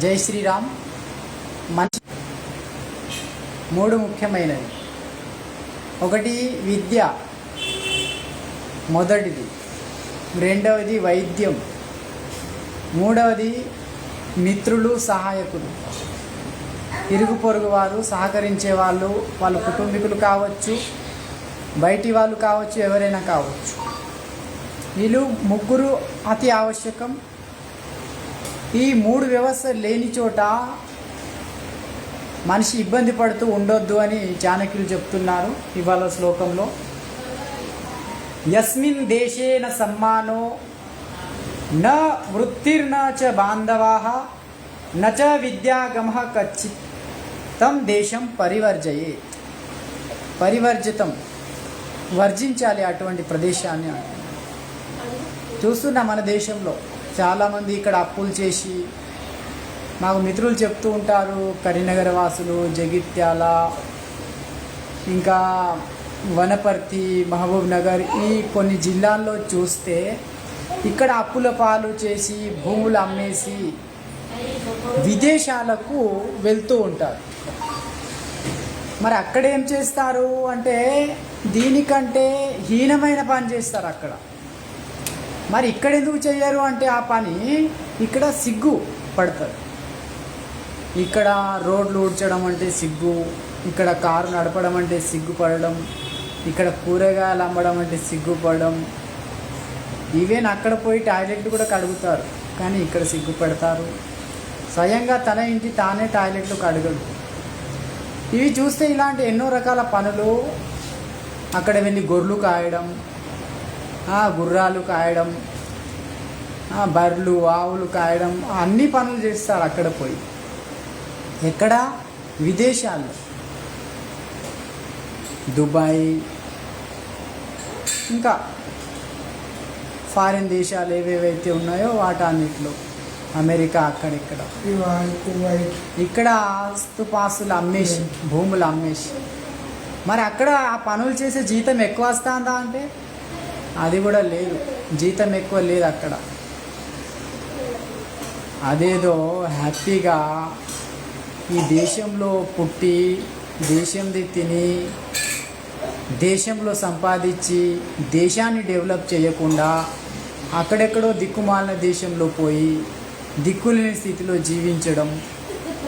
జై శ్రీరామ్. మంచి మూడు ముఖ్యమైనవి. ఒకటి విద్య మొదటిది రెండవది వైద్యం మూడవది మిత్రులు సహాయకులు. ఇరుగు పొరుగు వారు సహకరించే వాళ్ళు వాళ్ళ కుటుంబీకులు కావచ్చు బయటి వాళ్ళు కావచ్చు ఎవరైనా కావచ్చు. వీళ్ళు ముగ్గురు అతి ఆవశ్యకం. ఈ మూడు వ్యవస్థ లేని చోట మనిషి ఇబ్బంది పడుతూ ఉండొద్దు అని చాణక్యులు చెప్తున్నారు ఇవాళ శ్లోకంలో. యస్మిన్ దేశేన సమ్మానో న వృత్తిర్న చ బాంధవా న చ విద్యాగమ కచ్చిత్ తం దేశం పరివర్జయే పరివర్జితం వర్జించాలి అటువంటి ప్రదేశాన్ని. చూస్తున్నా మన దేశంలో. చాలామంది ఇక్కడ అప్పులు చేసి మాకు మిత్రులు చెప్తూ ఉంటారు కరీనగర్ వాసులు జగిత్యాల ఇంకా వనపర్తి మహబూబ్ నగర్ ఈ కొన్ని జిల్లాల్లో చూస్తే ఇక్కడ అప్పుల పాలు చేసి భూములు అమ్మేసి విదేశాలకు వెళ్తూ ఉంటారు. మరి అక్కడ ఏం చేస్తారు అంటే దీనికంటే హీనమైన పని చేస్తారు అక్కడ. మరి ఇక్కడ ఎందుకు చేయరు అంటే ఆ పని ఇక్కడ సిగ్గు పడతారు. ఇక్కడ రోడ్లు ఊడ్చడం అంటే సిగ్గు ఇక్కడ కారు నడపడం అంటే సిగ్గుపడడం ఇక్కడ కూరగాయలు అమ్మడం అంటే సిగ్గుపడడం ఈవెన్ అక్కడ పోయి టాయిలెట్ కూడా కడుగుతారు కానీ ఇక్కడ సిగ్గుపడతారు స్వయంగా తన ఇంటి తానే టాయిలెట్లు కడగడు. ఇవి చూస్తే ఇలాంటి ఎన్నో రకాల పనులు అక్కడ వెళ్ళి గొర్రెలు కాయడం గుర్రాలు కాయడం ఆ, బర్రెలు ఆవులు కాయడం అన్ని పనులు చేస్తారు అక్కడ పోయి. ఎక్కడ? విదేశాల్లో. దుబాయ్ ఇంకా ఫారిన్ దేశాలు ఏవేవైతే ఉన్నాయో వాటన్నిటిలో. అమెరికా అక్కడిక్కడ. ఇక్కడ ఆస్తుపాస్తులు అమ్మేసి భూములు అమ్మేసి మరి అక్కడ ఆ పనులు చేసే జీతం ఎక్కువ వస్తుందా అంటే? అది కూడా లేదు. జీతం ఎక్కువ లేదు అక్కడ. అదేదో హ్యాపీగా ఈ దేశంలో పుట్టి దేశంది తిని దేశంలో సంపాదించి దేశాన్ని డెవలప్ చేయకుండా అక్కడెక్కడో దిక్కుమాలిన దేశంలో పోయి దిక్కులేని స్థితిలో జీవించడం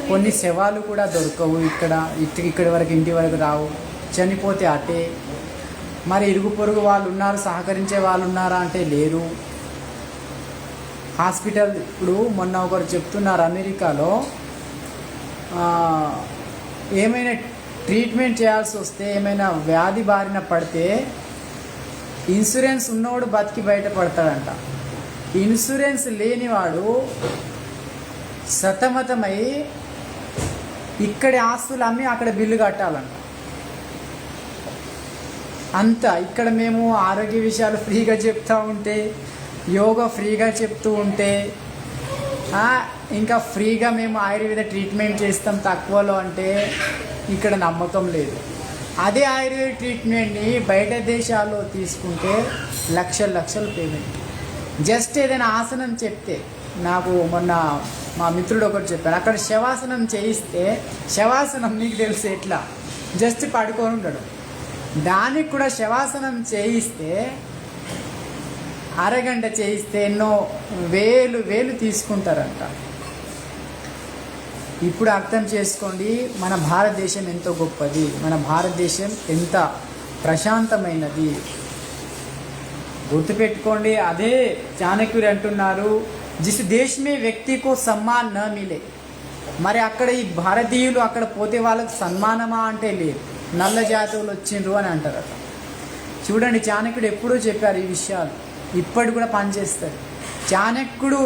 కొన్ని శవాలు కూడా దొరకవు ఇక్కడ ఇటు ఇక్కడి వరకు ఇంటి వరకు రావు. చనిపోతే అటే. మరి ఇరుగు పొరుగు వాళ్ళు ఉన్నారు సహకరించే వాళ్ళు ఉన్నారా అంటే లేరు. హాస్పిటల్ ఇప్పుడు మొన్న ఒకరు చెప్తున్నారు అమెరికాలో ఏమైనా ట్రీట్మెంట్ చేయాల్సి వస్తే ఏమైనా వ్యాధి బారిన పడితే ఇన్సూరెన్స్ ఉన్నవాడు బతికి బయటపడతాడంట ఇన్సూరెన్స్ లేనివాడు సతమతమై ఇక్కడి ఆస్తులు అమ్మి అక్కడ బిల్లు కట్టాలంట. అంత ఇక్కడ మేము ఆరోగ్య విషయాలు ఫ్రీగా చెప్తూ ఉంటే యోగా ఫ్రీగా చెప్తూ ఉంటే ఇంకా ఫ్రీగా మేము ఆయుర్వేద ట్రీట్మెంట్ చేస్తాం తక్కువలో అంటే ఇక్కడ నమ్మకం లేదు. అదే ఆయుర్వేద ట్రీట్మెంట్ని బయట దేశాల్లో తీసుకుంటే లక్షల లక్షలు పేమెంట్. జస్ట్ ఏదైనా ఆసనం చెప్తే నాకు మొన్న మా మిత్రుడు ఒకటి చెప్పారు అక్కడ శవాసనం చేయిస్తే శవాసనం నీకు తెలుసు ఎట్లా? జస్ట్ పడుకొని ఉంటాడు దానికి కూడా శవాసనం చేయిస్తే అరగంట చేయిస్తే ఎన్నో వేలు వేలు తీసుకుంటారంట. ఇప్పుడు అర్థం చేసుకోండి మన భారతదేశం ఎంతో గొప్పది. మన భారతదేశం ఎంత ప్రశాంతమైనది. గుర్తుపెట్టుకోండి అదే చాణక్యుడు అంటున్నారు జిస్ దేశమే వ్యక్తికో సమ్మాన్ న మిలే. మరి అక్కడ ఈ భారతీయులు అక్కడ పోతే వాళ్ళకు సన్మానమా అంటే లేదు. నల్ల జాతవులు వచ్చిండ్రు అని అంటారట చూడండి చాణక్యుడు ఎప్పుడూ చెప్పారు ఈ విషయాలు. ఇప్పటి కూడా పనిచేస్తారు చాణక్యుడు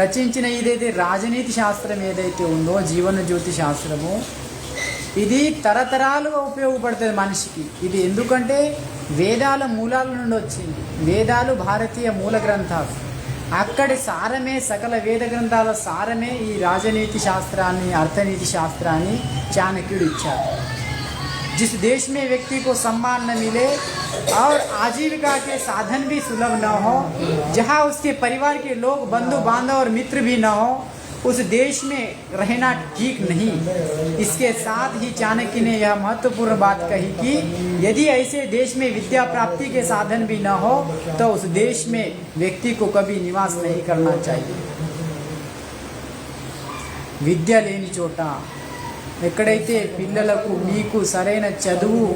రచించిన ఏదైతే రాజనీతి శాస్త్రం ఏదైతే ఉందో జీవన జ్యోతి శాస్త్రము ఇది తరతరాలుగా ఉపయోగపడుతుంది మనిషికి. ఇది ఎందుకంటే వేదాల మూలాల నుండి వచ్చింది. వేదాలు భారతీయ మూల గ్రంథాలు. అక్కడి సారమే సకల వేద గ్రంథాల సారమే ఈ రాజనీతి శాస్త్రాన్ని అర్థనీతి శాస్త్రాన్ని చాణక్యుడు ఇచ్చారు जिस देश में व्यक्ति को सम्मान न मिले और आजीविका के साधन भी सुलभ न हो, जहाँ उसके परिवार के लोग बंधु बांधव और मित्र भी न हो, उस देश में रहना ठीक नहीं। इसके साथ ही चाणक्य ने यह महत्वपूर्ण बात कही कि यदि ऐसे देश में विद्या प्राप्ति के साधन भी न हो तो उस देश में व्यक्ति को कभी निवास नहीं करना चाहिए। विद्या लेनी चोटा। ఎక్కడైతే పిల్లలకు మీకు సరైన చదువు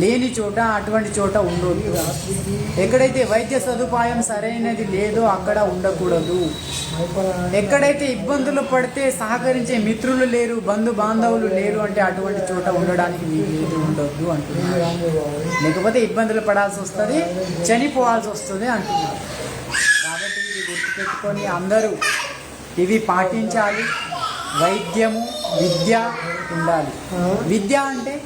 లేని చోట అటువంటి చోట ఉండొద్దు. ఎక్కడైతే వైద్య సదుపాయం సరైనది లేదో అక్కడ ఉండకూడదు. ఎక్కడైతే ఇబ్బందులు పడితే సహకరించే మిత్రులు లేరు బంధు బాంధవులు లేరు అంటే అటువంటి చోట ఉండడానికి వీలు ఉండొద్దు అంటున్నారు. లేకపోతే ఇబ్బందులు పడాల్సి వస్తుంది చనిపోవాల్సి వస్తుంది అంటున్నారు. కాబట్టి ఇది గుర్తుపెట్టుకొని అందరూ ఇవి పాటించాలి. వైద్యము విద్య ఉండాలి. విద్య అంటే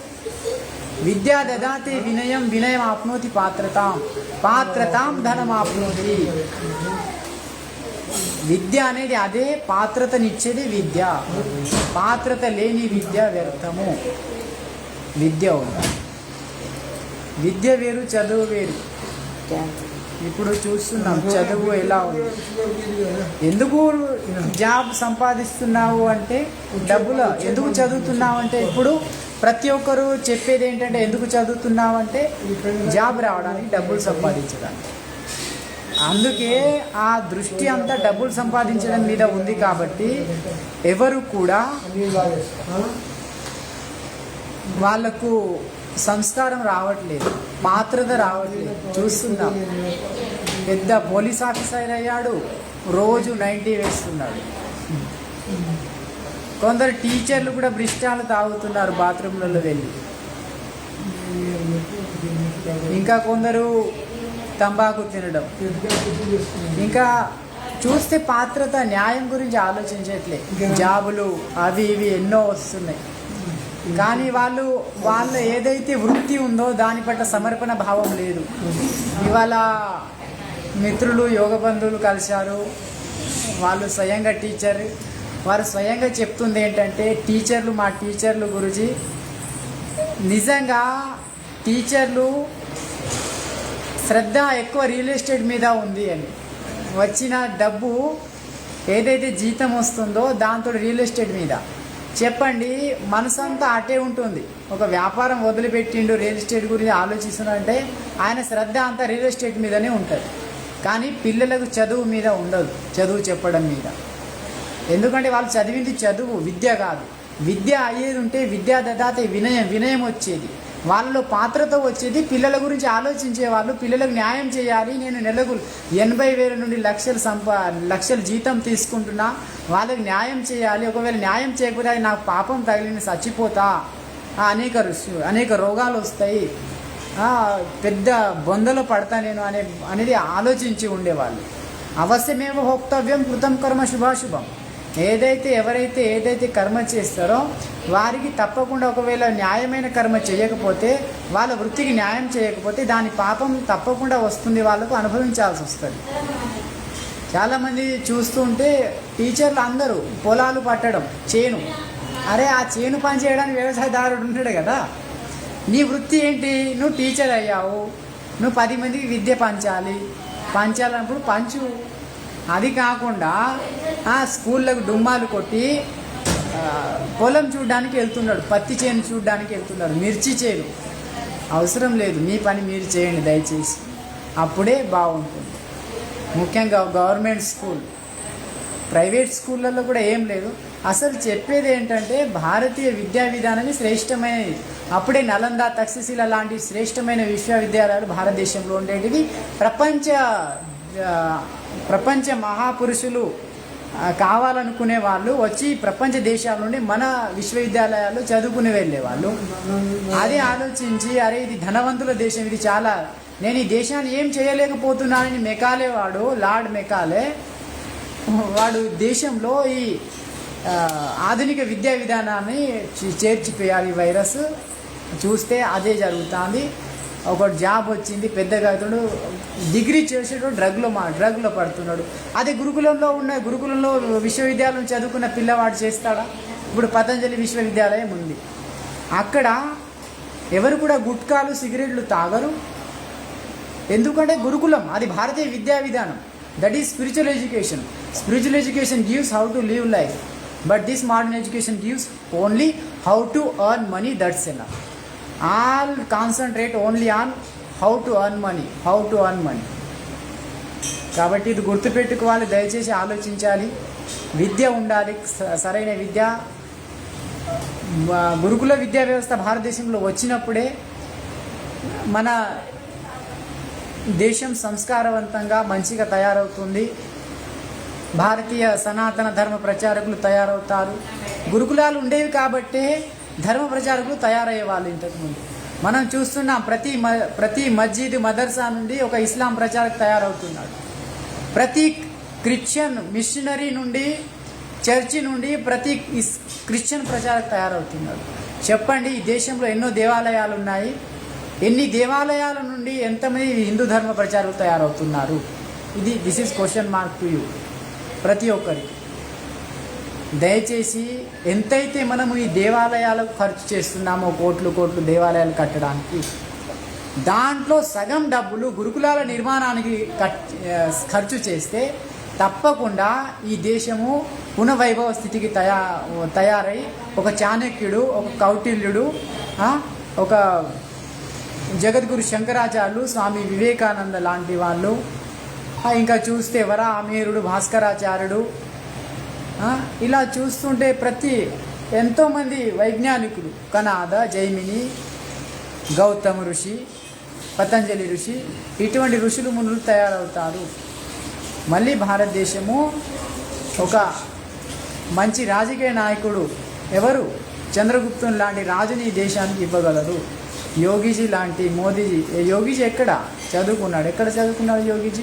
విద్యా దదాతే వినయం వినయం ఆప్నోతి పాత్రతాం. పాత్రతాం ధనం ఆప్నోతి విద్య అనేది అదే పాత్రతనిచ్చేది విద్య. పాత్రత లేని విద్య వ్యర్థము. విద్య ఉండాలి. విద్య వేరు చదువు వేరు. ఇప్పుడు చూస్తున్నాం చదువు ఎలా ఉంది? ఎందుకు జాబ్ సంపాదిస్తున్నావు అంటే డబ్బులు ఎందుకు చదువుతున్నావు అంటే ఇప్పుడు ప్రతి ఒక్కరు చెప్పేది ఏంటంటే ఎందుకు చదువుతున్నావు అంటే జాబ్ రావడానికి డబ్బులు సంపాదించడానికి. అందుకే ఆ దృష్టి అంతా డబ్బులు సంపాదించడం మీద ఉంది కాబట్టి ఎవరు కూడా వాళ్ళకు సంస్కారం రావట్లేదు. పాత్రత రావట్లేదు. చూస్తున్నాం. పెద్ద పోలీస్ ఆఫీసర్ అయ్యాడు. రోజు నైంటీ వేస్తున్నాడు. కొందరు టీచర్లు కూడా బ్రిష్టాలు తాగుతున్నారు బాత్రూంలలో వెళ్ళి. ఇంకా కొందరు తంబాకు తినడం. ఇంకా చూస్తే పాత్రత న్యాయం గురించి ఆలోచించట్లే. జాబులు అవి ఇవి ఎన్నో వస్తున్నాయి. కానీ వాళ్ళు వాళ్ళ ఏదైతే వృత్తి ఉందో దాని పట్ల సమర్పణ భావం లేదు. ఇవాళ మిత్రులు యోగ బంధువులు కలిశారు. వాళ్ళు స్వయంగా టీచర్. వారు స్వయంగా చెప్తుంది ఏంటంటే టీచర్లు మా టీచర్లు గురించి నిజంగా టీచర్లు శ్రద్ధ ఎక్కువ రియల్ ఎస్టేట్ మీద ఉంది అని. వచ్చిన డబ్బు ఏదైతే జీతం వస్తుందో దాంతో రియల్ ఎస్టేట్ మీద. చెప్పండి మనసంతా అటే ఉంటుంది. ఒక వ్యాపారం వదిలిపెట్టిండు రియల్ ఎస్టేట్ గురించి ఆలోచిస్తున్నారంటే ఆయన శ్రద్ధ అంతా రియల్ ఎస్టేట్ మీదనే ఉంటుంది. కానీ పిల్లలకు చదువు మీద ఉండదు చదువు చెప్పడం మీద. ఎందుకంటే వాళ్ళు చదివింది చదువు విద్య కాదు. విద్య అయ్యేది ఉంటే విద్యా దదాత వినయం వినయం వచ్చేది. వాళ్ళలో పాత్రతో వచ్చేది పిల్లల గురించి ఆలోచించే వాళ్ళు పిల్లలకు న్యాయం చేయాలి నేను నెలకు ఎనభై వేల నుండి లక్షలు సంపా లక్షలు జీతం తీసుకుంటున్నా వాళ్ళకి న్యాయం చేయాలి ఒకవేళ న్యాయం చేయకపోతే అది నాకు పాపం తగిలిన చచ్చిపోతా. అనేక రుసు- అనేక రోగాలు వస్తాయి. పెద్ద బొందలో పడతా నేను అనే అనేది ఆలోచించి ఉండేవాళ్ళు. అవశ్యమేవ భోక్తవ్యం కృతం కర్మ శుభాశుభం. ఏదైతే ఎవరైతే ఏదైతే కర్మ చేస్తారో వారికి తప్పకుండా ఒకవేళ న్యాయమైన కర్మ చేయకపోతే వాళ్ళ వృత్తికి న్యాయం చేయకపోతే దాని పాపం తప్పకుండా వస్తుంది వాళ్ళకు అనుభవించాల్సి వస్తుంది. చాలామంది చూస్తూ ఉంటే టీచర్లు అందరూ పొలాలు పట్టడం చేను. అరే ఆ చేను పని చేయడానికి వ్యవసాయదారుడు ఉంటాడు కదా. నీ వృత్తి ఏంటి? నువ్వు టీచర్ అయ్యావు. నువ్వు పది మందికి విద్య పంచాలి. పంచాలన్నప్పుడు పంచు. అది కాకుండా ఆ స్కూళ్ళకు డుమ్మాలు కొట్టి పొలం చూడడానికి వెళ్తున్నాడు పత్తి చేను చూడడానికి వెళ్తున్నాడు మిర్చి చేను. అవసరం లేదు మీ పని మీరు చేయండి దయచేసి. అప్పుడే బాగుంటుంది. ముఖ్యంగా గవర్నమెంట్ స్కూల్. ప్రైవేట్ స్కూళ్ళల్లో కూడా ఏం లేదు. అసలు చెప్పేది ఏంటంటే భారతీయ విద్యా విధానమే శ్రేష్టమైనది. అప్పుడే నలంద తక్షశిల లాంటి శ్రేష్టమైన విశ్వవిద్యాలయాలు భారతదేశంలో ఉండేటివి. ప్రపంచ ప్రపంచ మహాపురుషులు కావాలనుకునే వాళ్ళు వచ్చి ప్రపంచ దేశాల నుండి మన విశ్వవిద్యాలయాలు చదువుకుని వెళ్ళేవాళ్ళు. అది ఆలోచించి అరే ఇది ధనవంతుల దేశం ఇది చాలా నేను ఈ దేశాన్ని ఏం చేయలేకపోతున్నానని మెకాలే వాడు లార్డ్ మెకాలే. వాడు దేశంలో ఈ ఆధునిక విద్యా విధానాన్ని చేర్చిపోయారు చేర్చిపోయాలి ఈ వైరస్. చూస్తే అదే జరుగుతుంది. ఒక జాబ్ వచ్చింది పెద్దగా అవుతాడు డిగ్రీ చేసాడు డ్రగ్లో మా డ్రగ్లో పడుతున్నాడు. అదే గురుకులంలో ఉన్న గురుకులంలో విశ్వవిద్యాలయం చదువుకున్న పిల్లవాడు చేస్తాడా? ఇప్పుడు పతంజలి విశ్వవిద్యాలయం ఉంది. అక్కడ ఎవరు కూడా గుట్కాలు సిగరెట్లు తాగరు. ఎందుకంటే గురుకులం అది భారతీయ విద్యా విధానం. That is spiritual education spiritual education gives how to live life but this modern education gives only how to earn money that's and all concentrate only on how to earn money how to earn money. కాబట్టి ఇది గుర్తుపెట్టుకోవాలి దయచేసి ఆలోచించాలి. విద్య ఉండాలి స- సరైన విద్య. గురుకుల విద్యా వ్యవస్థ భారతదేశంలో వచ్చినప్పుడే మన దేశం సంస్కారవంతంగా మంచిగా తయారవుతుంది. భారతీయ సనాతన ధర్మ ప్రచారకులు తయారవుతారు. గురుకులాలు ఉండేవి కాబట్టే ధర్మ ప్రచారకులు తయారయ్యే వాళ్ళు ఇంతకుముందు మనం చూస్తున్నాం ప్రతి మ ప్రతి మస్జిద్ మదర్సా నుండి ఒక ఇస్లాం ప్రచారకు తయారవుతున్నాడు. ప్రతి క్రిస్టియన్ మిషనరీ నుండి చర్చి నుండి ప్రతి క్రిస్టియన్ ప్రచారకు తయారవుతున్నాడు. చెప్పండి ఈ దేశంలో ఎన్నో దేవాలయాలు ఉన్నాయి ఎన్ని దేవాలయాల నుండి ఎంతమంది హిందూ ధర్మ ప్రచారకులు తయారవుతున్నారు? ఇది this is question mark to you ప్రతి ఒక్కరికి. దయచేసి ఎంతైతే మనము ఈ దేవాలయాలకు ఖర్చు చేస్తున్నామో కోట్లు కోట్లు దేవాలయాలు కట్టడానికి దాంట్లో సగం డబ్బులు గురుకులాల నిర్మాణానికి కట్ ఖర్చు చేస్తే తప్పకుండా ఈ దేశము పునవైభవ స్థితికి తయా తయారై ఒక చాణక్యుడు ఒక కౌటిల్యుడు ఒక జగద్గురు శంకరాచార్యులు స్వామి వివేకానంద లాంటి వాళ్ళు ఇంకా చూస్తే వరా అమీరుడు భాస్కరాచార్యుడు ఇలా చూస్తుంటే ప్రతి ఎంతోమంది వైజ్ఞానికులు కనాద జైమిని గౌతమ ఋషి పతంజలి ఋషి ఇటువంటి ఋషులు మునులు తయారవుతారు. మళ్ళీ భారతదేశము ఒక మంచి రాజకీయ నాయకుడు ఎవరు? చంద్రగుప్తుని లాంటి రాజుని ఈ దేశానికి ఇవ్వగలరు. యోగిజీ లాంటి మోదీజీ. యోగిజీ ఎక్కడ? చదువుకున్నాడు. ఎక్కడ చదువుకున్నాడు యోగిజీ?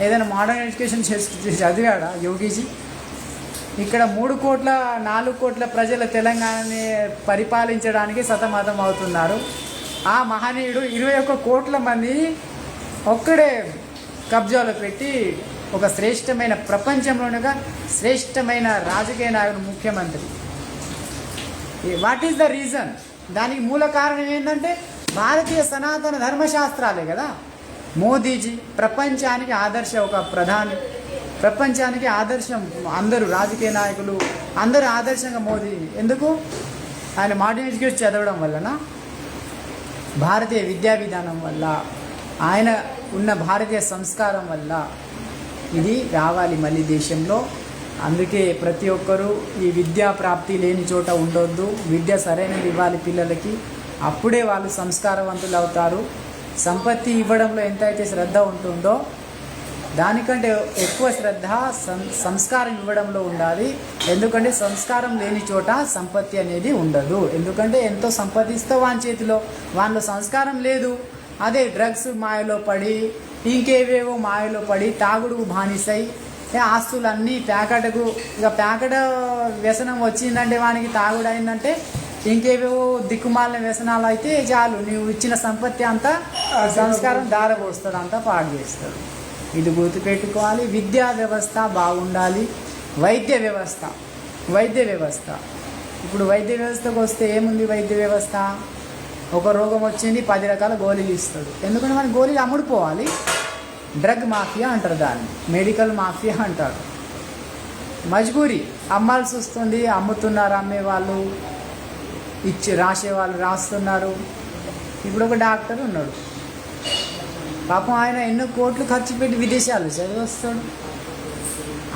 ఏదైనా మోడర్న్ ఎడ్యుకేషన్ చేసి చదివాడా యోగిజీ? ఇక్కడ మూడు కోట్ల నాలుగు కోట్ల ప్రజల తెలంగాణని పరిపాలించడానికి సతమతం అవుతున్నారు. ఆ మహనీయుడు ఇరవై ఒక్క కోట్ల మంది ఒక్కడే కబ్జాలో పెట్టి ఒక శ్రేష్టమైన ప్రపంచంలోనగా శ్రేష్టమైన రాజకీయ నాయకుడు ముఖ్యమంత్రి. వాట్ ఈస్ ద రీజన్ దానికి మూల కారణం ఏంటంటే భారతీయ సనాతన ధర్మశాస్త్రాలే కదా. మోదీజీ ప్రపంచానికి ఆదర్శ ఒక ప్రధాని. ప్రపంచానికి ఆదర్శం అందరూ రాజకీయ నాయకులు అందరూ ఆదర్శంగా మోదీ. ఎందుకు? ఆయన మోడర్న్ ఎడ్యుకేషన్ చదవడం వలన భారతీయ విద్యా విధానం వల్ల ఆయన ఉన్న భారతీయ సంస్కారం వల్ల ఇది రావాలి మళ్ళీ దేశంలో. అందుకే ప్రతి ఒక్కరూ ఈ విద్యా ప్రాప్తి లేని చోట ఉండొద్దు. విద్య సరైనది ఇవ్వాలి పిల్లలకి. అప్పుడే వాళ్ళు సంస్కారవంతులు అవుతారు. సంపత్తి ఇవ్వడంలో ఎంతైతే శ్రద్ధ ఉంటుందో దానికంటే ఎక్కువ శ్రద్ధ సం- సంస్కారం ఇవ్వడంలో ఉండాలి. ఎందుకంటే సంస్కారం లేని చోట సంపత్తి అనేది ఉండదు. ఎందుకంటే ఎంతో సంపాదిస్తే వాని చేతిలో. వాళ్ళ సంస్కారం లేదు. అదే డ్రగ్స్ మాయలో పడి ఇంకేవేవో మాయలో పడి తాగుడు బానిసై ఆస్తులన్నీ ప్యాకెట్కు ఇక ప్యాకెట్ వ్యసనం వచ్చిందంటే వానికి తాగుడు అయిందంటే ఇంకేవేవో దిక్కుమాలిన వ్యసనాలు అయితే చాలు. నువ్వు ఇచ్చిన సంపత్తి అంతా సంస్కారం దారపోస్తుంది అంతా పాడు చేస్తాడు. ఇది గుర్తుపెట్టుకోవాలి విద్యా వ్యవస్థ బాగుండాలి. వైద్య వ్యవస్థ. వైద్య వ్యవస్థ. ఇప్పుడు వైద్య వ్యవస్థకు వస్తే ఏముంది వైద్య వ్యవస్థ? ఒక రోగం వచ్చింది పది రకాల గోళీలు ఇస్తాడు. ఎందుకంటే మన గోళీలు అమ్ముడుపోవాలి. డ్రగ్ మాఫియా అంటారు దాన్ని. మెడికల్ మాఫియా అంటారు. మజ్బూరి అమ్మాల్సి వస్తుంది అమ్ముతున్నారు అమ్మే వాళ్ళు. ఇచ్చి రాసే వాళ్ళు రాస్తున్నారు. ఇప్పుడు ఒక డాక్టర్ ఉన్నాడు. పాపం ఆయన ఎన్నో కోట్లు ఖర్చు పెట్టి విదేశాలు చదివస్తాడు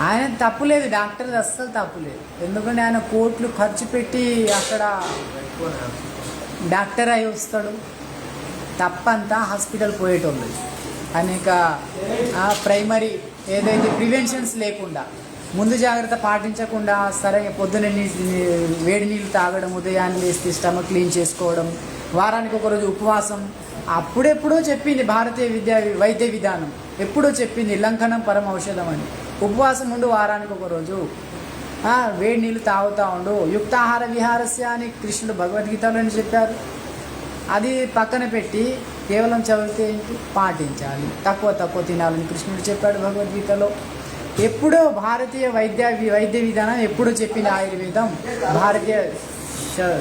ఆయన తప్పులేదు డాక్టర్ అస్సలు తప్పులేదు ఎందుకంటే ఆయన కోట్లు ఖర్చు పెట్టి అక్కడ డాక్టర్ అయి వస్తాడు. తప్పంతా హాస్పిటల్ పోయేటోళ్ళు. అనేక ఆ, ప్రైమరీ ఏదైతే ప్రివెన్షన్స్ లేకుండా ముందు జాగ్రత్త పాటించకుండా సరే పొద్దున్న వేడి నీళ్ళు తాగడం ఉదయాన్నే లేస్తే స్టమక్ క్లీన్ చేసుకోవడం వారానికి ఒకరోజు ఉపవాసం అప్పుడెప్పుడో చెప్పింది భారతీయ విద్యా వైద్య విధానం. ఎప్పుడో చెప్పింది లంకనం పరమ ఔషధం అని. ఉపవాసం ఉండు వారానికి ఒక రోజు. వేడి నీళ్ళు తాగుతూ ఉండు. యుక్తాహార విహారస్య అని కృష్ణుడు భగవద్గీతలోని చెప్పారు. అది పక్కన పెట్టి కేవలం చదివితే ఏంటి? పాటించాలి. తక్కువ తక్కువ తినాలని కృష్ణుడు చెప్పాడు భగవద్గీతలో. ఎప్పుడో భారతీయ వైద్య వైద్య విధానం ఎప్పుడో చెప్పింది ఆయుర్వేదం భారతీయ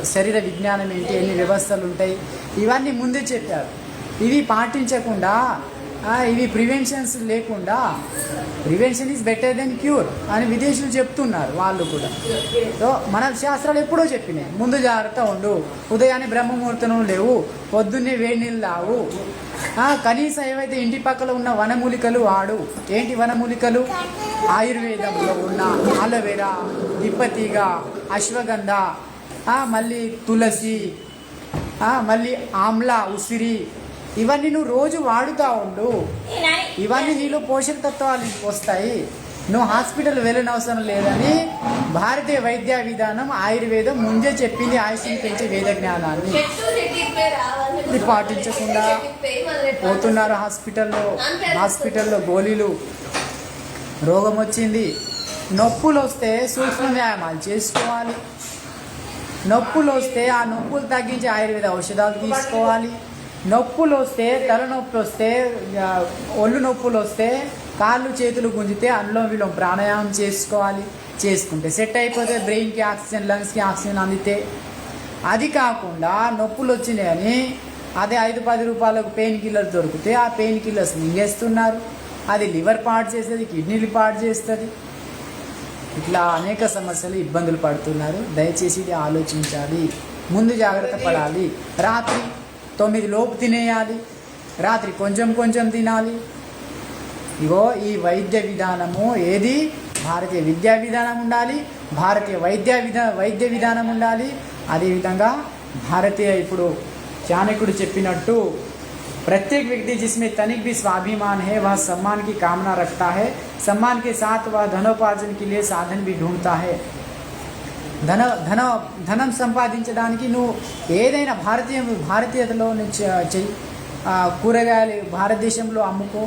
శరీర విజ్ఞానం ఏంటి? ఎన్ని వ్యవస్థలు ఉంటాయి? ఇవన్నీ ముందే చెప్పారు. ఇవి పాటించకుండా ఇవి ప్రివెన్షన్స్ లేకుండా prevention is better then cure అని విదేశీయులు చెప్తున్నారు వాళ్ళు కూడా. సో మన శాస్త్రాలు ఎప్పుడో చెప్పినాయి. ముందు జాగ్రత్త ఉండు. ఉదయాన్నే బ్రహ్మముహూర్తం లేవు. పొద్దున్నే వేడి నీళ్ళు కనీసం ఏవైతే ఇంటి పక్కల ఉన్న వనమూలికలు వాడు. ఏంటి వనమూలికలు? ఆయుర్వేదంలో ఉన్న ఆలోవెరా దిప్పతీగ అశ్వగంధ మళ్ళీ తులసి మళ్ళీ ఆమ్లా ఉసిరి ఇవన్నీ నువ్వు రోజు వాడుతూ ఉండు. ఇవన్నీ నీలో పోషక తత్వాలు వస్తాయి. నువ్వు హాస్పిటల్ వెళ్ళనవసరం లేదని భారతీయ వైద్య విధానం ఆయుర్వేదం ముందే చెప్పింది ఆయుష్ని పెంచే వేద జ్ఞానాన్ని. ఇది పాటించకుండా పోతున్నారు హాస్పిటల్లో హాస్పిటల్లో గోళీలు. రోగం వచ్చింది. నొప్పులు వస్తే సూక్ష్మ వ్యాయామాలు చేసుకోవాలి. నొప్పులు వస్తే ఆ నొప్పులు తగ్గించే ఆయుర్వేద ఔషధాలు తీసుకోవాలి. నొప్పులు వస్తే తలనొప్పి వస్తే ఒళ్ళు నొప్పులు వస్తే కాళ్ళు చేతులు గుంజితే అందులో వీళ్ళు ప్రాణాయామం చేసుకోవాలి. చేసుకుంటే సెట్ అయిపోతే బ్రెయిన్కి ఆక్సిజన్ లంగ్స్కి ఆక్సిజన్ అందితే. అది కాకుండా నొప్పులు వచ్చినాయని అదే ఐదు పది రూపాయలకు పెయిన్ కిల్లర్ దొరికితే ఆ పెయిన్ కిల్లర్స్ మింగేస్తున్నారు. అది లివర్ పాడు చేస్తుంది కిడ్నీలు పాడు చేస్తుంది. ఇట్లా అనేక సమస్యలు ఇబ్బందులు పడుతున్నారు. దయచేసి ఇది ఆలోచించాలి. ముందు జాగ్రత్త పడాలి. రాత్రి తొమ్మిది లోపు తినేయాలి. రాత్రి కొంచెం కొంచెం తినాలి. ఇగో ఈ వైద్య విధానము ఏది? భారతీయ విద్యా విధానం ఉండాలి. భారతీయ వైద్య విధా వైద్య విధానం ఉండాలి. అదేవిధంగా భారతీయ ఇప్పుడు చాణకుడు చెప్పినట్టు प्रत्येक व्यक्ति जिसमें तनिक भी स्वाभिमान है वह सम्मान की कामना रखता है सम्मान के साथ वह धनोपार्जन के लिए साधन भी ढूंढता है ధన ధన ధనం సంపాదించడానికి నువ్వు ఏదైనా భారతీయ భారతీయతలో నుంచి చెయ్యి ఆ, కూరగాయలు భారతదేశంలో అమ్ముకో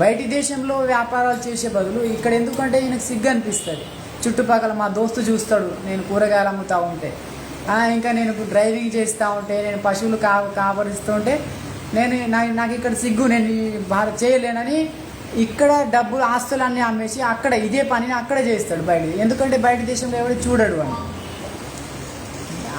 బయటి దేశంలో వ్యాపారాలు చేసే బదులు ఇక్కడ ఎందుకంటే ఈయనకు సిగ్గు అనిపిస్తుంది చుట్టుపక్కల మా దోస్తు చూస్తాడు నేను కూరగాయలు అమ్ముతూ ఉంటే ఆ, ఇంకా నేను డ్రైవింగ్ చేస్తూ ఉంటే నేను పశువులు కా కాపరిస్తూ ఉంటే నేను నా- నాకు ఇక్కడ సిగ్గు నేను భారత్ చేయలేనని ఇక్కడ డబ్బులు ఆస్తులన్నీ అమ్మేసి అక్కడ ఇదే పనిని అక్కడ చేస్తాడు బయట ఎందుకంటే బయట దేశంలో ఎవరు చూడడు అని.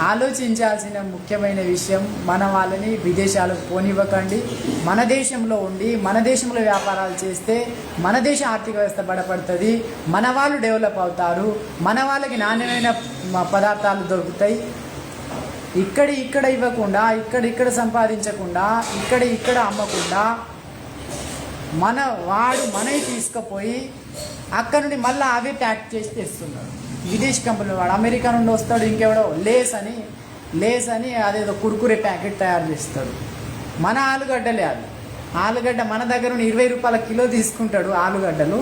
ఆలోచించాల్సిన ముఖ్యమైన విషయం మన వాళ్ళని విదేశాలకు పోనివ్వకండి. మన దేశంలో ఉండి మన దేశంలో వ్యాపారాలు చేస్తే మన దేశ ఆర్థిక వ్యవస్థ బలపడుతుంది. మన వాళ్ళు డెవలప్ అవుతారు. మన వాళ్ళకి నాణ్యమైన పదార్థాలు దొరుకుతాయి. ఇక్కడ ఇక్కడ ఇవ్వకుండా ఇక్కడ ఇక్కడ సంపాదించకుండా ఇక్కడ ఇక్కడ అమ్మకుండా మన వాడు మనవి తీసుకుపోయి అక్కడ నుండి మళ్ళీ అవే ప్యాక్ చేసి తెస్తున్నాడు విదేశీ కంపెనీ వాడు అమెరికా నుండి వస్తాడు ఇంకెవడో లేస్ అని లేస్ అని అదేదో కురుకురే ప్యాకెట్ తయారు చేస్తాడు. మన ఆలుగడ్డలే అది ఆలుగడ్డ మన దగ్గర నుండి ఇరవై రూపాయల కిలో తీసుకుంటాడు ఆలుగడ్డలు.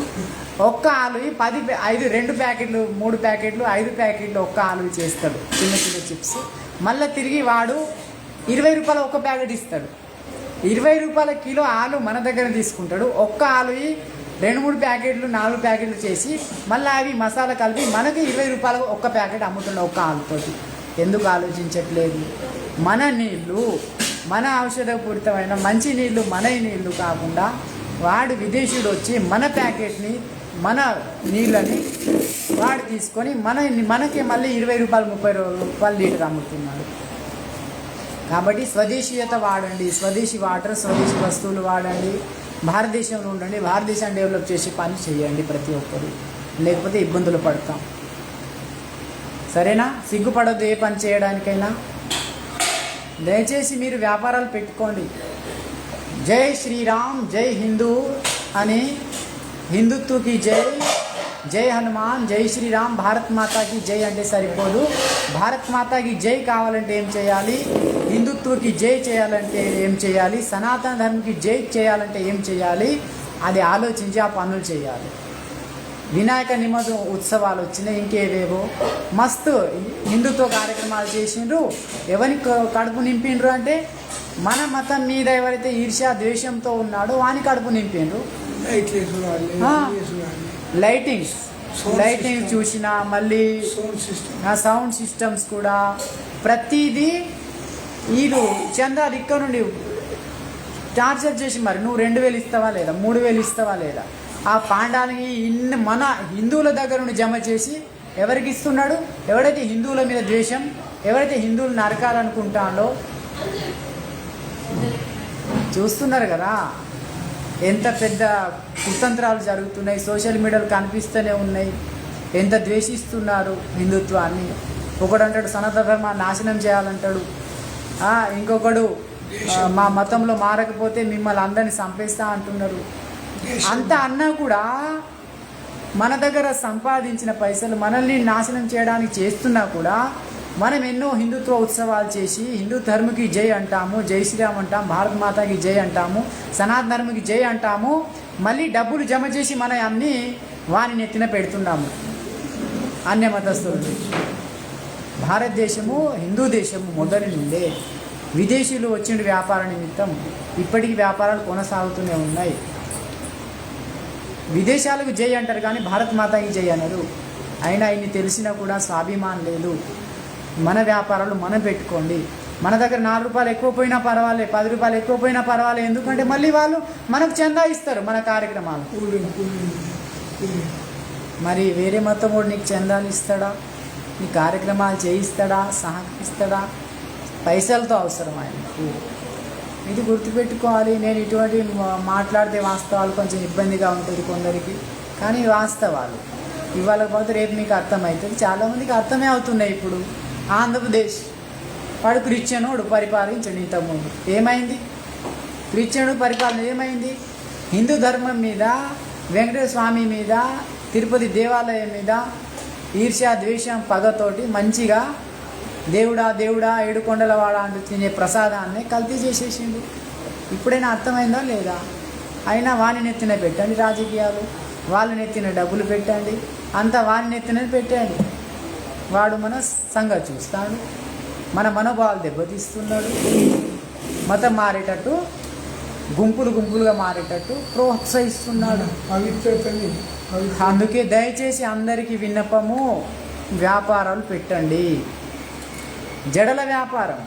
ఒక్క ఆలు పది ఐదు రెండు ప్యాకెట్లు మూడు ప్యాకెట్లు ఐదు ప్యాకెట్లు ఒక్క ఆలు చేస్తాడు. చిన్న చిన్న చిప్స్. మళ్ళీ తిరిగి వాడు ఇరవై రూపాయల ఒక ప్యాకెట్ ఇస్తాడు. ఇరవై రూపాయల కిలో ఆలు మన దగ్గర తీసుకుంటాడు. ఒక్క ఆలు రెండు మూడు ప్యాకెట్లు నాలుగు ప్యాకెట్లు చేసి మళ్ళీ అవి మసాలా కలిపి మనకి ఇరవై రూపాయలకు ఒక్క ప్యాకెట్ అమ్ముతుండే ఒక్క ఆలుతోటి. ఎందుకు ఆలోచించట్లేదు? మన నీళ్ళు మన ఔషధపూరితమైన మంచి నీళ్ళు మన నీళ్ళు కాకుండా వాడు విదేశీయుడు వచ్చి మన ప్యాకెట్ని మన నీళ్ళని వాడు తీసుకొని మన మనకి మళ్ళీ ఇరవై రూపాయలు ముప్పై రూపాయలు లీటర్ అమ్ముతున్నాడు. కాబట్టి స్వదేశీయత వాడండి. స్వదేశీ వాటర్ స్వదేశీ వస్తువులు వాడండి. భారతదేశంలో ఉండండి. భారతదేశాన్ని డెవలప్ చేసే పని చేయండి ప్రతి ఒక్కరు. లేకపోతే ఇబ్బందులు పడతాం. సరేనా? సిగ్గుపడద్దు ఏ పని చేయడానికైనా. దయచేసి మీరు వ్యాపారాలు పెట్టుకోండి. జై శ్రీరామ్ జై హిందూ అని హిందుత్వకి జై జై హనుమాన్ జై శ్రీరామ్ భారత్ మాతాకి జై అంటే సరిపోదు. భారత్ మాతాకి జై కావాలంటే ఏం చేయాలి? హిందుత్వకి జై చేయాలంటే ఏం చేయాలి? సనాతన ధర్మంకి జై చేయాలంటే ఏం చేయాలి? అది ఆలోచించి ఆ పనులు చేయాలి. వినాయక నిమజ్జనం ఉత్సవాలు వచ్చినాయి ఇంకేవేవో. మస్తు హిందుత్వ కార్యక్రమాలు చేసిండ్రు. ఎవరిని క- కడుపు నింపిండ్రు అంటే మన మతం మీద ఎవరైతే ఈర్ష్య ద్వేషంతో ఉన్నాడో వాని కడుపు నింపిండ్రు. Lightings lighting. చూసిన మళ్ళీ సౌండ్ సిస్టమ్స్ కూడా ప్రతిదీ వీళ్ళు చంద్రాలు ఇక్కడ నుండి టార్చర్ చేసి మరి నువ్వు రెండు వేలు ఇస్తావా లేదా? మూడు వేలు ఇస్తావా లేదా? ఆ పాండాలని ఇన్ని మన హిందువుల దగ్గర నుండి జమ చేసి ఎవరికి ఇస్తున్నాడు? ఎవడైతే హిందువుల మీద ద్వేషం ఎవరైతే హిందువులు నరకాలనుకుంటాడో చూస్తున్నారు కదా? ఎంత పెద్ద కుతంత్రాలు జరుగుతున్నాయి సోషల్ మీడియాలు కనిపిస్తూనే ఉన్నాయి. ఎంత ద్వేషిస్తున్నారు హిందుత్వాన్ని. ఒకడు అంటాడు సనాతన ధర్మ నాశనం చేయాలంటాడు. ఇంకొకడు మా మతంలో మారకపోతే మిమ్మల్ని అందరిని చంపేస్తా అంటున్నారు. అంత అన్నా కూడా మన దగ్గర సంపాదించిన పైసలు మనల్ని నాశనం చేయడానికి చేస్తున్నా కూడా మనం ఎన్నో హిందుత్వ ఉత్సవాలు చేసి హిందూ ధర్మకి జై అంటాము జై శ్రీరామ్ అంటాం భారతమాతకి జై అంటాము సనాతన ధర్మకి జై అంటాము మళ్ళీ డబ్బులు జమ చేసి మన అన్ని వాని నెత్తిన పెడుతున్నాము. అన్య మతస్థులు. భారతదేశము హిందూ దేశము మొదటి నుండే విదేశీయులు వచ్చిన వ్యాపార నిమిత్తం ఇప్పటికీ వ్యాపారాలు కొనసాగుతూనే ఉన్నాయి. విదేశాలకు జై అంటారు కానీ భారత్ మాతాకి జై అనరు. అయినా ఇన్ని తెలిసినా కూడా స్వాభిమానం లేదు. మన వ్యాపారాలు మనం పెట్టుకోండి. మన దగ్గర నాలుగు రూపాయలు ఎక్కువ పోయినా పర్వాలే పది రూపాయలు ఎక్కువ పోయినా పర్వాలే. ఎందుకంటే మళ్ళీ వాళ్ళు మనకు చందా ఇస్తారు మన కార్యక్రమాలు. మరి వేరే మతం కూడా నీకు చందాలు ఇస్తాడా? నీ కార్యక్రమాలు చేయిస్తాడా? సహకరిస్తాడా? పైసలతో అవసరం ఆయనకు ఇది గుర్తుపెట్టుకోవాలి. నేను ఇటువంటి మాట్లాడితే వాస్తవాలు కొంచెం ఇబ్బందిగా ఉంటుంది కొందరికి. కానీ వాస్తవాలు. ఇవాళ పోతే రేపు మీకు అర్థమవుతుంది. చాలామందికి అర్థమే అవుతున్నాయి ఇప్పుడు. ఆంధ్రప్రదేశ్ వాడు క్రిస్టియనుడు పరిపాలించండి ఇంతకుముందు. ఏమైంది? క్రిస్టియనుడు పరిపాలన ఏమైంది? హిందూ ధర్మం మీద వెంకటేశ్వర స్వామి మీద తిరుపతి దేవాలయం మీద ఈర్ష్య ద్వేషం పగతోటి మంచిగా దేవుడా దేవుడా ఏడుకొండలవాడ అంటూ తినే ప్రసాదాన్ని కల్తీ చేసేసిండు. ఇప్పుడైనా అర్థమైందా లేదా? అయినా వాని నెత్తిన పెట్టండి రాజకీయాలు వాళ్ళ నెత్తిన డబ్బులు పెట్టండి. అంతా వాని నెత్తిన పెట్టండి వాడు మన సంగతి చూస్తాడు మన మనోభావాలు దెబ్బతీస్తున్నాడు మతం మారేటట్టు గుంపులు గుంపులుగా మారేటట్టు ప్రోత్సహిస్తున్నాడు. పవిత్రతని అందుకే దయచేసి అందరికీ విన్నపము వ్యాపారాలు పెట్టండి. జడల వ్యాపారం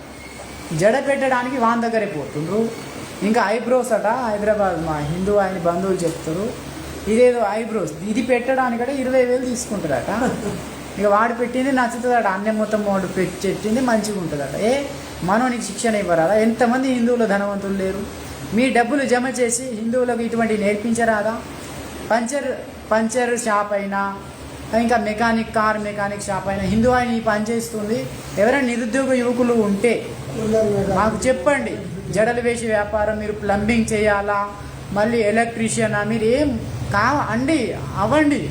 జడ పెట్టడానికి వాన్ దగ్గరే పోతుండ్రు. ఇంకా ఐబ్రోస్ అట హైదరాబాద్ మా హిందూ ఆయన బంధువులు చెప్తారు ఇదేదో ఐబ్రోస్ ఇది పెట్టడానికట ఇరవై వేలు తీసుకుంటారట. ఇక వాడు పెట్టింది నచ్చుతుందట అన్య మొత్తం వాడు పెట్టి పెట్టింది మంచిగా ఉంటుందట ఏ మనం నీకు శిక్షణ ఇవ్వరాదా? ఎంతమంది హిందువులు ధనవంతులు లేరు? మీ డబ్బులు జమ చేసి హిందువులకు ఇటువంటి నేర్పించరాదా? పంచర్ పంచర్ షాప్ అయినా ఇంకా మెకానిక్ కార్ మెకానిక్ షాప్ అయినా హిందూ ఆయన ఈ పని చేస్తుంది. ఎవరైనా నిరుద్యోగ యువకులు ఉంటే మాకు చెప్పండి. జడలు వేసే వ్యాపారం మీరు ప్లంబింగ్ చేయాలా? మళ్ళీ ఎలక్ట్రీషియనా? మీరు ఏం కా అండి అవ్వండి.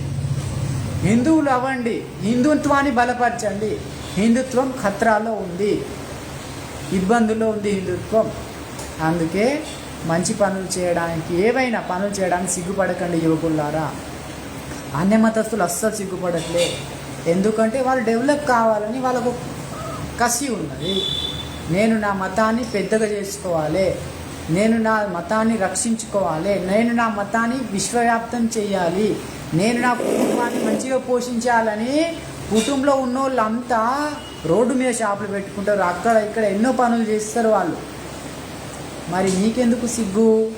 హిందువులు అవ్వండి హిందుత్వాన్ని బలపరచండి. హిందుత్వం ఖత్రాలో ఉంది ఇబ్బందుల్లో ఉంది హిందుత్వం. అందుకే మంచి పనులు చేయడానికి ఏవైనా పనులు చేయడానికి సిగ్గుపడకండి యువకులారా. అన్య మతస్థులు అస్సలు సిగ్గుపడట్లే. ఎందుకంటే వాళ్ళు డెవలప్ కావాలని వాళ్ళకు కసి ఉన్నది. నేను నా మతాన్ని పెద్దగా చేసుకోవాలి. నేను నా మతాన్ని రక్షించుకోవాలి. నేను నా మతాన్ని విశ్వవ్యాప్తం చేయాలి. నేను నా కుటుంబాన్ని మంచిగా పోషించాలని కుటుంబంలో ఉన్న వాళ్ళంతా రోడ్డు మీద షాపులు పెట్టుకుంటారు. అక్కడ ఇక్కడ ఎన్నో పనులు చేస్తారు వాళ్ళు. మరి నీకెందుకు సిగ్గు?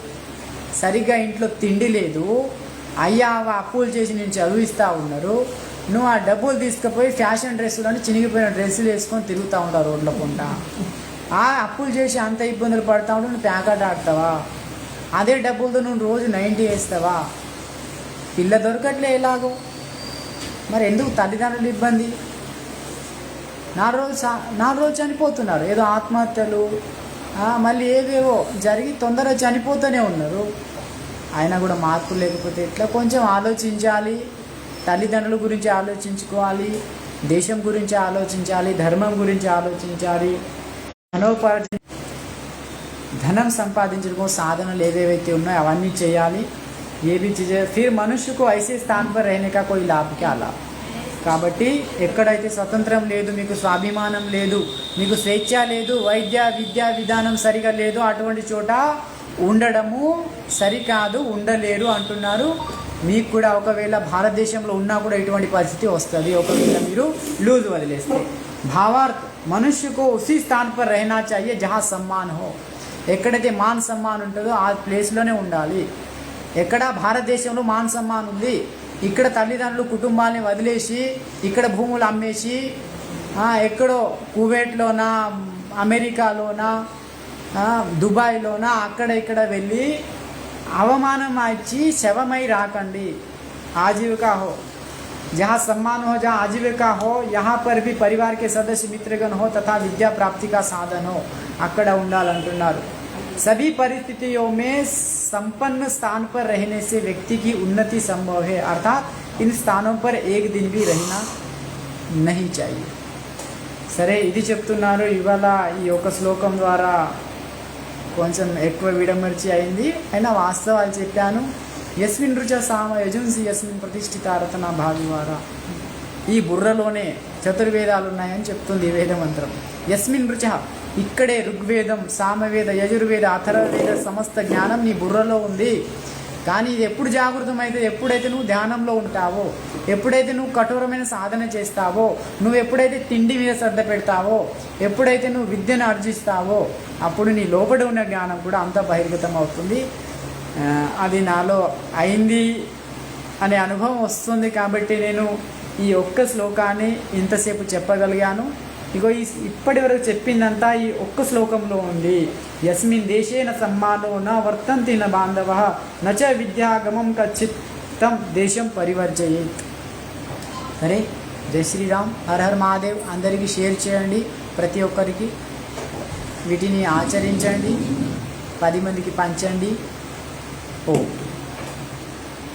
సరిగ్గా ఇంట్లో తిండి లేదు. అయ్యా అప్పులు చేసి నేను చదివిస్తూ ఉన్నారు. నువ్వు ఆ డబ్బులు తీసుకుపోయి ఫ్యాషన్ డ్రెస్సులని చినిగిపోయిన డ్రెస్సులు వేసుకొని తిరుగుతూ ఉంటావు రోడ్ల పుంట అప్పులు చేసి అంత ఇబ్బందులు పడతా ఉంటే నువ్వు ప్యాకెట్ ఆడతావా? అదే డబ్బులతో నువ్వు రోజు నైంటీ వేస్తావా? పిల్ల దొరకట్లే ఎలాగో. మరి ఎందుకు తల్లిదండ్రులు ఇబ్బంది? నాలుగు రోజులు సా- నాలుగు రోజులు చనిపోతున్నారు. ఏదో ఆత్మహత్యలు మళ్ళీ ఏవేవో జరిగి తొందరగా చనిపోతూనే ఉన్నారు. అయినా కూడా మార్పు లేకపోతే ఇట్లా కొంచెం ఆలోచించాలి. తల్లిదండ్రుల గురించి ఆలోచించుకోవాలి. దేశం గురించి ఆలోచించాలి. ధర్మం గురించి ఆలోచించాలి. మనోపార్జన ధనం సంపాదించడం కోసం సాధనలు ఏవేవైతే ఉన్నాయో అవన్నీ చేయాలి ये भी चीज़ें फिर मनुष्य को ऐसे स्थान पर रहने का कोई लाभ क्या लाभ కాబట్టి ఎక్కడైతే స్వతంత్రం లేదు మీకు స్వాభిమానం లేదు మీకు స్వేచ్ఛ లేదు వైద్య విద్యా విధానం సరిగా లేదు అటువంటి చోట ఉండడము సరికాదు ఉండలేరు అంటున్నారు మీకు కూడా ఒకవేళ భారతదేశంలో ఉన్నా కూడా ఇటువంటి పరిస్థితి వస్తుంది ఒకవేళ మీరు లూజ్ వదిలేస్తే భావార్థ్ మనుష్యకు ఉసి స్థాన్ పర్ रहना चाहिए జహా సమ్మాన్ హో ఎక్కడైతే మాన్ సమ్మాన్ ఉంటుందో ఆ ప్లేస్లోనే ఉండాలి ఎక్కడ భారతదేశంలో మాన్ సమ్మాన్ ఉంది ఇక్కడ తల్లిదండ్రులు కుటుంబాన్ని వదిలేసి ఇక్కడ భూములు అమ్మేసి ఆ, ఎక్కడో కువైట్లోనా అమెరికాలోనా ఆ, దుబాయ్లోనా అక్కడ ఇక్కడ వెళ్ళి అవమానం ఇచ్చి శవమై రాకండి आजीविका हो जहाँ सम्मान हो जहाँ आजीविका हो यहाँ पर भी परिवार के सदस्य मित्रगण हो तथा विद्या प्राप्ति का साधन हो అక్కడ ఉండాలంటున్నారు सभी परिस्थितियों में संपन्न स्थान पर रहने से व्यक्ति की उन्नति संभव है अर्थात इन स्थानों पर एक दिन भी रहना नहीं चाहिए సరే ఇది చెప్తున్నారు ఇవాళ ఈ యొక్క శ్లోకం ద్వారా కొంచెం ఎక్కువ విడమర్చి అయింది అయినా వాస్తవాలు చెప్పాను యస్మిన్ రుచ సామ యజుంసి యస్మిన్ ప్రతిష్ఠిత రతన భావివార ఈ బుర్రలోనే చతుర్వేదాలు ఉన్నాయని చెప్తుంది ఈ వేద యస్మిన్ రుచ ఇక్కడే ఋగ్వేదం సామవేద యజుర్వేద అథర్వవేద సమస్త జ్ఞానం నీ బుర్రలో ఉంది. కానీ ఇది ఎప్పుడు జాగృతమైతే ఎప్పుడైతే నువ్వు ధ్యానంలో ఉంటావో ఎప్పుడైతే నువ్వు కఠోరమైన సాధన చేస్తావో నువ్వు ఎప్పుడైతే తిండి మీద శ్రద్ధ పెడతావో ఎప్పుడైతే నువ్వు విద్యను ఆర్జిస్తావో అప్పుడు నీ లోపల ఉన్న జ్ఞానం కూడా అంత బహిర్గతం అవుతుంది అది నాలో అయింది అనే అనుభవం వస్తుంది కాబట్టి నేను ఈ ఒక్క శ్లోకాన్ని ఇంతసేపు చెప్పగలిగాను. ఇగో ఈ ఇప్పటి వరకు చెప్పిందంతా ఈ ఒక్క శ్లోకంలో ఉంది. యస్మిన్ దేశేన సమ్మానో న వర్తంతి నా బాంధవ నచ విద్యాగమం కచ్చిత్తం దేశం పరివర్జయేత్. సరే జై శ్రీరామ్. Her her Mahadev. అందరికీ షేర్ చేయండి. ప్రతి ఒక్కరికి వీటిని ఆచరించండి. పది మందికి పంచండి. Oh.